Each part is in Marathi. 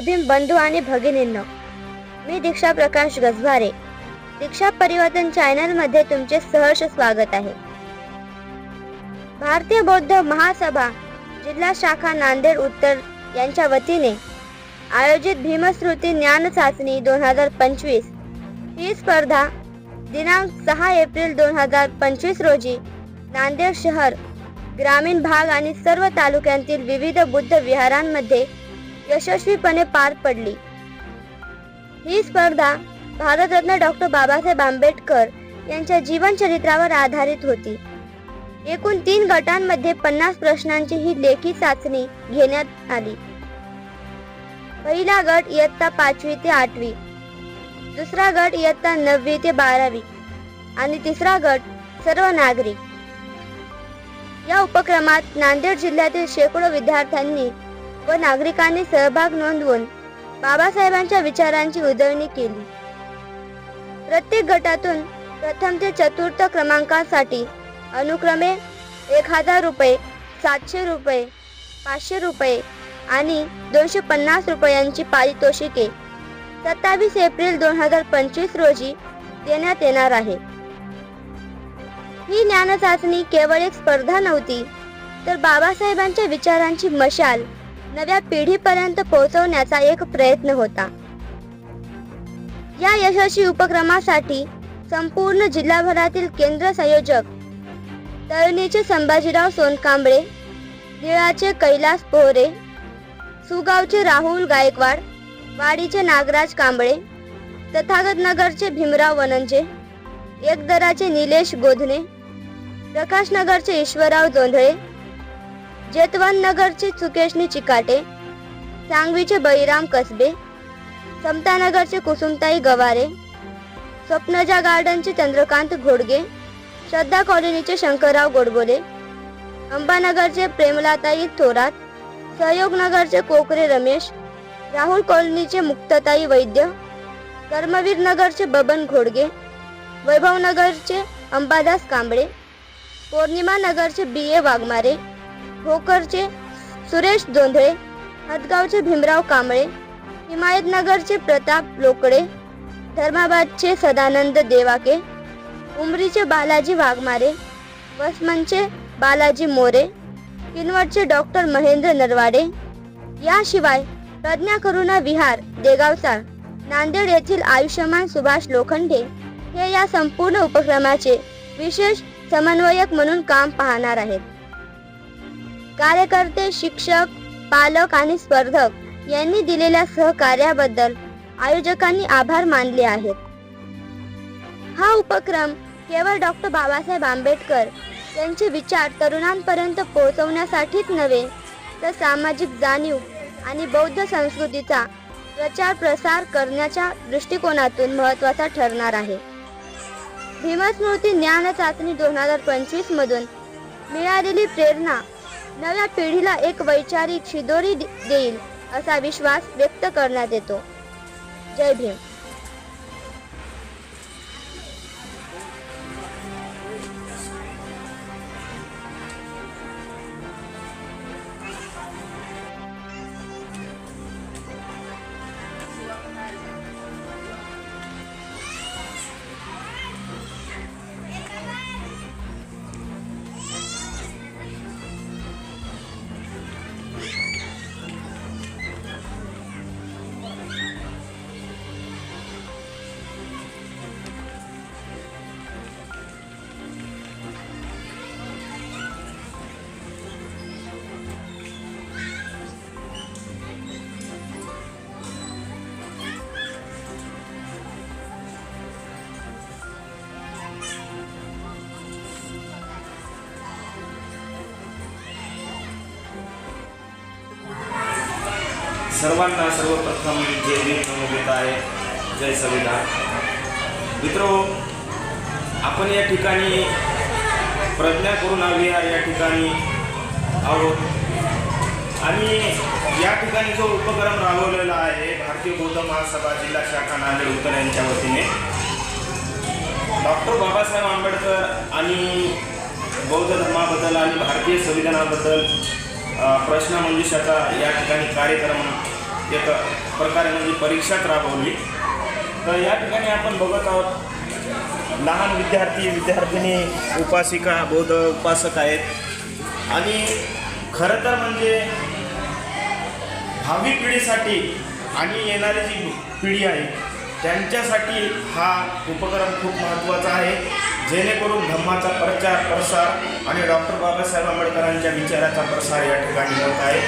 जय बंधू आणि भगिनींनो मी दीक्षा प्रकाश गजभारे दीक्षा परिवर्तन चॅनलमध्ये तुमचे सहर्ष स्वागत आहे. भारतीय बौद्ध महासभा जिल्हा शाखा नांदेड उत्तर यांच्या वतीने आयोजित भीमश्रुती ज्ञान चाचणी दोन हजार पंचवीस ही स्पर्धा दिनांक सहा एप्रिल दोन हजार पंचवीस रोजी नांदेड शहर ग्रामीण भाग आणि सर्व तालुक्यांतील विविध बुद्ध विहारांमध्ये यशस्वीपणे पार पडली. ही स्पर्धा भारतरत्न डॉक्टर बाबासाहेब आंबेडकर यांच्या जीवनचरित्रावर आधारित होती. एकूण तीन गटांमध्ये पन्नास प्रश्नांची ही लेखी चाचणी घेण्यात आली. पहिला गट इयत्ता पाचवी ते आठवी दुसरा गट इयत्ता नववी ते बारावी आणि तिसरा गट सर्व नागरिक या उपक्रमात नांदेड जिल्ह्यातील शेकडो विद्यार्थ्यांनी व नागरिकांनी सहभाग नोंदवून बाबासाहेबांच्या विचारांची उजळणी केली. प्रत्येक गटातून प्रथम ते चतुर्थ क्रमांकासाठी अनुक्रमे एक हजार रुपये सातशे रुपये पाचशे रुपये आणि दोनशे पन्नास रुपयांची पारितोषिके सत्तावीस एप्रिल दोन हजार पंचवीस रोजी देण्यात येणार आहे. ही ज्ञान चाचणी केवळ एक स्पर्धा नव्हती तर बाबासाहेबांच्या विचारांची मशाल नव्या पिढीपर्यंत पोहोचवण्याचा एक प्रयत्न होता. या यशस्वी उपक्रमासाठी संपूर्ण जिल्हाभरातील केंद्र संयोजक तरुणीचे संभाजीराव सोनकांबळे निळाचे कैलास पोहरे सुगावचे राहुल गायकवाड वाडीचे नागराज कांबळे तथागत नगरचे भीमराव वनंजे एकदराचे निलेश गोधने प्रकाशनगरचे ईश्वरराव जोंधळे जेतवन नगरचे सुकेशनी चिकाटे सांगवीचे बळीराम कसबे समतानगरचे कुसुमताई गवारे स्वप्नजा गार्डनचे चंद्रकांत घोडगे श्रद्धा कॉलनीचे शंकरराव गोडबोले अंबानगरचे प्रेमलाताई थोरात सहयोग नगरचे कोकरे रमेश राहुल कॉलनीचे मुक्तताई वैद्य कर्मवीर नगरचे बबन घोडगे वैभवनगरचे अंबादास कांबळे पौर्णिमा नगरचे बी ए वाघमारे भोकरचे सुरेश दोंधळे हदगावचे भीमराव कांबळे हिमायतनगरचे प्रताप लोकडे धर्माबादचे सदानंद देवाके उमरीचे बालाजी वाघमारे वसमनचे बालाजी मोरे किनवटचे डॉक्टर महेंद्र नरवाडे याशिवाय प्रज्ञा करुणा विहार देगावचा नांदेड येथील आयुष्यमान सुभाष लोखंडे हे या संपूर्ण उपक्रमाचे विशेष समन्वयक म्हणून काम पाहणार आहेत. कार्यकर्ते शिक्षक पालक आणि स्पर्धक यांनी दिलेल्या सहकार्याबद्दल आयोजकांनी आभार मानले आहेत. हा उपक्रम केवळ डॉक्टर बाबासाहेब आंबेडकर यांचे विचार तरुणांपर्यंत पोहोचवण्यासाठीच नव्हे तर सामाजिक जाणीव आणि बौद्ध संस्कृतीचा प्रचार प्रसार करण्याच्या दृष्टिकोनातून महत्त्वाचा ठरणार आहे. भीमस्मृती ज्ञान चाचणी दोन हजार पंचवीसमधून मिळालेली प्रेरणा नव्या पिढीला एक वैचारिक शिदोरी देईल असा विश्वास व्यक्त करण्यात येतो. जय भीम. सर्वांना सर्वप्रथम जय भीम देत आहे जय संविधान मित्रो आपण या ठिकाणी प्रज्ञा करुणा विहार या ठिकाणी आहोत. आणि या ठिकाणी जो उपक्रम राबवलेला आहे भारतीय बौद्ध महासभा जिल्हा शाखा नांदेड उत्तर यांच्या वतीने. डॉक्टर बाबासाहेब आंबेडकर आणि बौद्ध धर्माबद्दल आणि भारतीय संविधानाबद्दल प्रश्नमंजुषाचा या ठिकाणी कार्यक्रम एक प्रकारे म्हणजे परीक्षाच राबवली. तर या ठिकाणी आपण बघत आहोत लहान विद्यार्थी विद्यार्थिनी उपासिका बौद्ध उपासक आहेत. आणि खरं तर म्हणजे भावी पिढीसाठी आणि येणारी जी पिढी आहे त्यांच्यासाठी हा उपक्रम खूप महत्त्वाचा आहे. जेणेकरून धम्माचा प्रचार प्रसार आणि डॉक्टर बाबासाहेब आंबेडकरांच्या विचाराचा प्रसार या ठिकाणी होत आहे.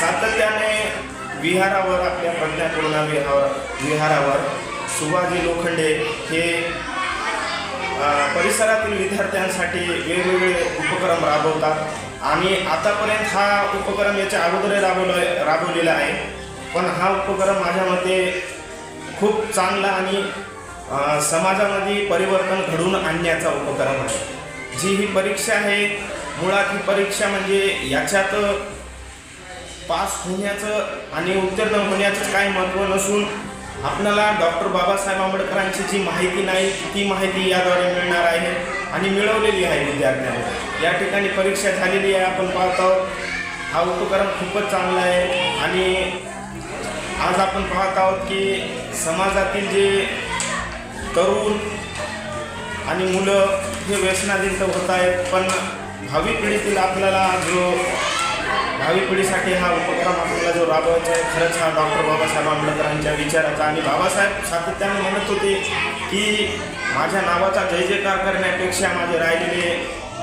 सातत्याने विहारावर आपल्या प्रज्ञापूर्णा विहार विहारावर सुभाजी लोखंडे हे परिसरातील विद्यार्थ्यांसाठी वेगवेगळे उपक्रम राबवतात. आणि आतापर्यंत हा उपक्रम याच्या अगोदर राबवलं राबवलेला आहे. पण हा उपक्रम माझ्या मते खूप चांगला आणि समाजामध्ये परिवर्तन घडवून आणण्याचा उपक्रम आहे. जी ही परीक्षा आहे मुळात ही परीक्षा म्हणजे याच्यात पास होण्याचं आणि उत्तीर्ण होण्याचं काही महत्त्व नसून आपल्याला डॉक्टर बाबासाहेब आंबेडकरांची जी माहिती नाही ती माहिती याद्वारे मिळणार आहे आणि मिळवलेली आहे विद्यार्थ्यांना. या ठिकाणी परीक्षा झालेली आहे आपण पाहत आहोत. हा उपक्रम खूपच चांगला आहे आणि आज आपण पाहत आहोत की समाजातील जे तरुण आणि मुलं हे व्यसनाधीन तर होत आहेत पण भावी पिढीतील आपल्याला जो भावी पिढीसाठी हा उपक्रम आपल्याला जो राबवायचा आहे खरंच हा डॉक्टर बाबासाहेब आंबेडकरांच्या विचाराचा आणि बाबासाहेब सातत्याने म्हणत होते की माझ्या नावाचा जय जयकार करण्यापेक्षा माझे राहिलेले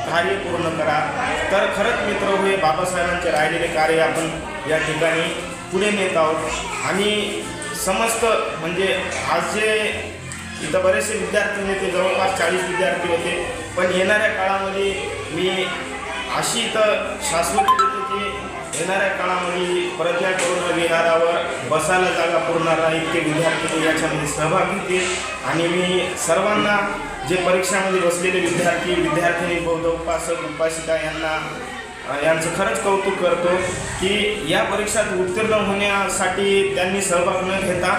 कार्य पूर्ण करा. तर खरंच मित्र हे बाबासाहेबांचे राहिलेले कार्य आपण या ठिकाणी पुढे नेत आहोत. आणि समस्त म्हणजे आज जे इथं बरेचसे विद्यार्थी होते जवळपास चाळीस विद्यार्थी होते. पण येणाऱ्या काळामध्ये मी अशी तर शाश्वत की येणाऱ्या काळामध्ये प्रज्ञा करून विहारावर बसायला जागा पुरणार नाही इतके विद्यार्थी याच्यामध्ये सहभाग घेतील. आणि मी सर्वांना जे परीक्षामध्ये बसलेले विद्यार्थी विद्यार्थिनी बौद्ध उपासक उपासिका यांना यांचं खरंच कौतुक करतो की या परीक्षात उत्तीर्ण होण्यासाठी त्यांनी सहभाग न घेता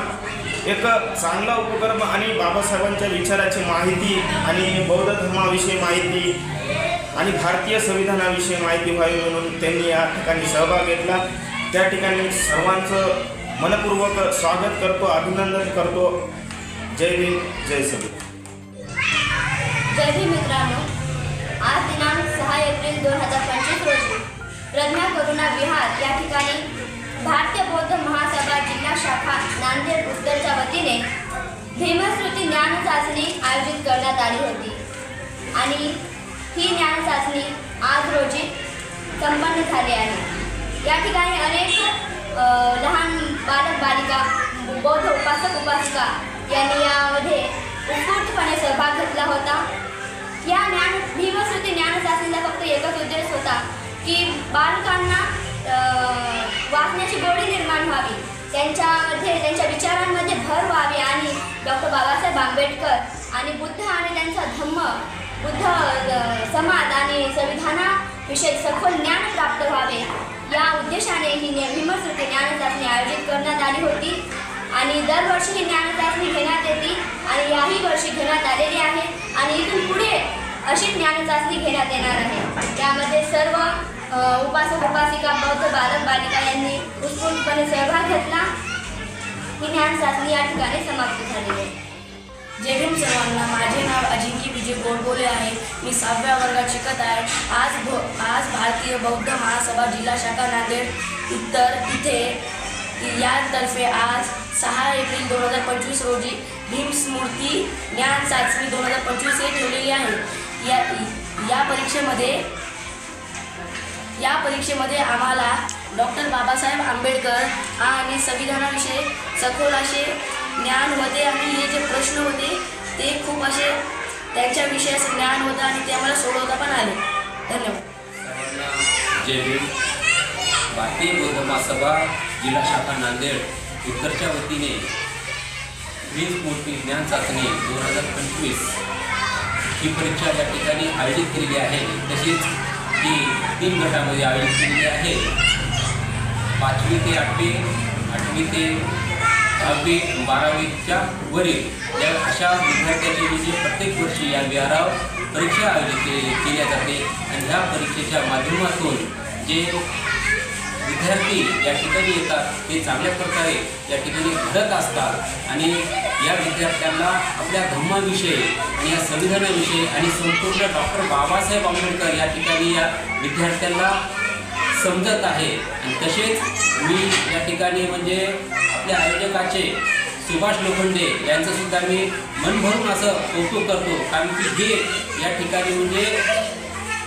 एक चांगला उपक्रम आणि बाबासाहेबांच्या विचाराची माहिती आणि बौद्ध धर्माविषयी माहिती आणि भारतीय संविधानाविषयी माहिती व्हावी म्हणून त्यांनी या ठिकाणी सहभाग घेतला. त्या ठिकाणी सर्वांचं मनपूर्वक स्वागत करतो अभिनंदन करतो. जय भीम जय संविधान जय भीम मित्रांनो आज दिनांक सहा एप्रिल दोन हजार पंचवीस रोजी प्रज्ञा करुणा विहार या ठिकाणी भारतीय बौद्ध महासभा जिल्हा शाखा नांदेड उत्तरच्या वतीने भीमश्रुती ज्ञान चाचणी आयोजित करण्यात आली होती. आणि ही ज्ञान चाचणी आज रोजी संपन्न झाली आहे. या ठिकाणी अनेक लहान बालक बालिका बौद्ध उपासक उपासिका यांनी यामध्ये उत्स्फूर्तपणे सहभाग घेतला होता. या ज्ञान भीमश्रुती ज्ञान चाचणीचा फक्त एकच उद्देश होता की बालकांना वाचण्याची गोडी निर्माण व्हावी. त्यांच्यामध्ये त्यांच्या विचारांमध्ये भर व्हावी आणि डॉक्टर बाबासाहेब आंबेडकर आणि बुद्ध आणि त्यांचा धम्म बुद्ध समाज आणि संविधानाविषयी सखोल ज्ञान प्राप्त व्हावे. या उद्देशाने ही ज्ञ- ज्ञान चाचणी आयोजित करण्यात आली होती आणि दरवर्षी ही ज्ञान चाचणी घेण्यात येते आणि याही वर्षी घेण्यात आलेली आहे आणि इथून पुढे अशी ज्ञान चाचणी घेण्यात येणार आहे. त्यामध्ये सर्व उपासक उपासिका बौद्ध बालक बालिका यांनी उत्स्फूर्तपणे सहभाग घेतला. ही ज्ञान चाचणी या ठिकाणी समाप्त झालेली आहे. जय भीम सर्वांना. माझे नाव अजिंक्य विजय गोडबोले आहे. मी सहाव्या वर्गात शिकत आहे. आज भो आज भारतीय बौद्ध महासभा जिल्हा शाखा नांदेड उत्तर. इथे यातर्फे आज सहा एप्रिल दोन हजार पंचवीस रोजी भीम स्मृती ज्ञान चाचणी दोन हजार पंचवीस हे ठेवलेली आहे. या या परीक्षेमध्ये या परीक्षेमध्ये आम्हाला डॉक्टर बाबासाहेब आंबेडकर आणि संविधानाविषयी सखोल असे ज्ञान होते आणि हे जे प्रश्न होते ते खूप असे त्यांच्याविषयी विषयाचं ज्ञान होतं आणि ते आम्हाला सोडवता पण आले. धन्यवाद. जय भीम. भारतीय बौद्ध महासभा जिल्हा शाखा नांदेड उत्तरच्या वतीने वीज मूर्ती ज्ञान चाचणी दोन हजार पंचवीस ही परीक्षा या ठिकाणी आयोजित केलेली आहे. तशीच ती तीन गटामध्ये आयोजित केलेली आहे. पाचवी ते आठवी आठवी ते अगदी बारावीच्या वरील. या अशा विद्यार्थ्यांची म्हणजे प्रत्येक वर्षी या विहारावर परीक्षा आयोजित केली केल्या जाते. आणि ह्या परीक्षेच्या माध्यमातून जे विद्यार्थी या ठिकाणी येतात ते चांगल्या प्रकारे या ठिकाणी घडत असतात. आणि या विद्यार्थ्यांना आपल्या धम्माविषयी आणि या संविधानाविषयी आणि संपूर्ण डॉक्टर बाबासाहेब आंबेडकर या ठिकाणी या विद्यार्थ्यांना समजत आहे. आणि तसेच मी या ठिकाणी म्हणजे आपल्या आयोजकाचे सुभाष लोखंडे यांचं सुद्धा मी मन भरून असं कौतुक करतो. कारण की हे या ठिकाणी म्हणजे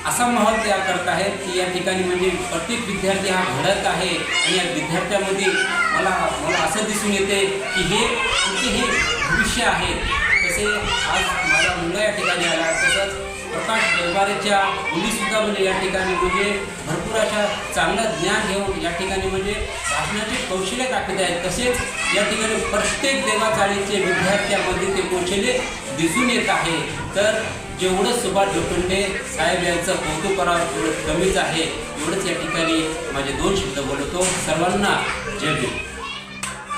असा माहोल तयार करत आहेत की या ठिकाणी म्हणजे प्रत्येक विद्यार्थी हा घडत आहे. आणि या विद्यार्थ्यामध्ये मला मला असं दिसून येते की हे आमचे हे भविष्य आहे. तसे आज माझा या ठिकाणी आला. तसंच प्रकाश दरबारेच्या मुलीसुद्धा म्हणजे या ठिकाणी म्हणजे भरपूर अशा चांगलं ज्ञान घेऊन या ठिकाणी म्हणजे भाषणाचे कौशल्य दाखवत आहेत. तसेच या ठिकाणी प्रत्येक देवाचाळीचे विद्यार्थ्यामध्ये ते कौशल्य दिसून येत आहे. तर जेवढं सुभाष लोखंडे साहेब यांचं कौतुक करावं तेवढं कमीच आहे. एवढंच या ठिकाणी माझे दोन शब्द बोलतो. सर्वांना जय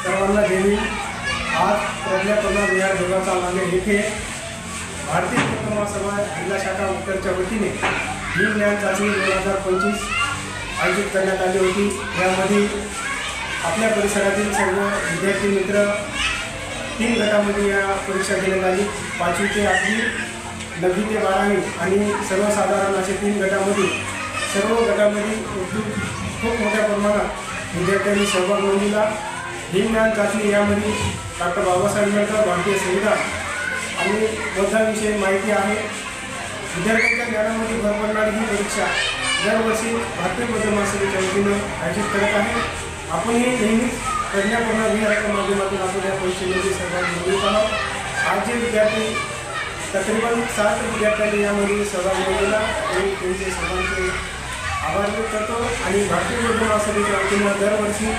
सर्वांना देवी आज प्रज्ञापना विहार देवाचा मागे येथे भारतीय परिक्रमा सभा जिल्हा शाखा उत्तरच्या वतीने ही ज्ञान चाचणी दोन हजार पंचवीस आयोजित करण्यात आली होती. यामध्ये आपल्या परिसरातील सर्व विद्यार्थी मित्र तीन गटामध्ये या परीक्षा घेण्यात आली. पाचवी ते आठवी नववी ते बारावी आणि सर्वसाधारण असे तीन गटामध्ये सर्व गटामध्ये खूप खूप मोठ्या प्रमाणात विद्यार्थ्यांनी सहभाग नोंदविला. ही ज्ञान चाचणी यामध्ये डॉक्टर बाबासाहेब आंबेडकर भारतीय संविधान आणि बौद्धाविषयी माहिती आहे. विद्यार्थ्यांच्या ज्ञानामध्ये भर पडणारी ही परीक्षा दरवर्षी भारतीय बौद्ध वतीनं आयोजित करत आहे. आपणही नेहमीच प्रज्ञापूर्ण विहाराच्या माध्यमातून आपण या परीक्षेमध्ये सहभागी होत आहोत आज जे विद्यार्थी तकरीबन सात विद्यार्थ्यांनी यामध्ये सहभाग नोंदवला आणि त्यांचे सर्वांचे आभार व्यक्त करतो. आणि भारतीय बौद्ध वतीनं दरवर्षी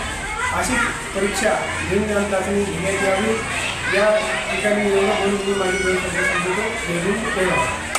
अशी परीक्षा ज्ञान चाचणी घेण्यात यावी. या ठिकाणी एवढं बोलून मी माझी दोन शब्द केला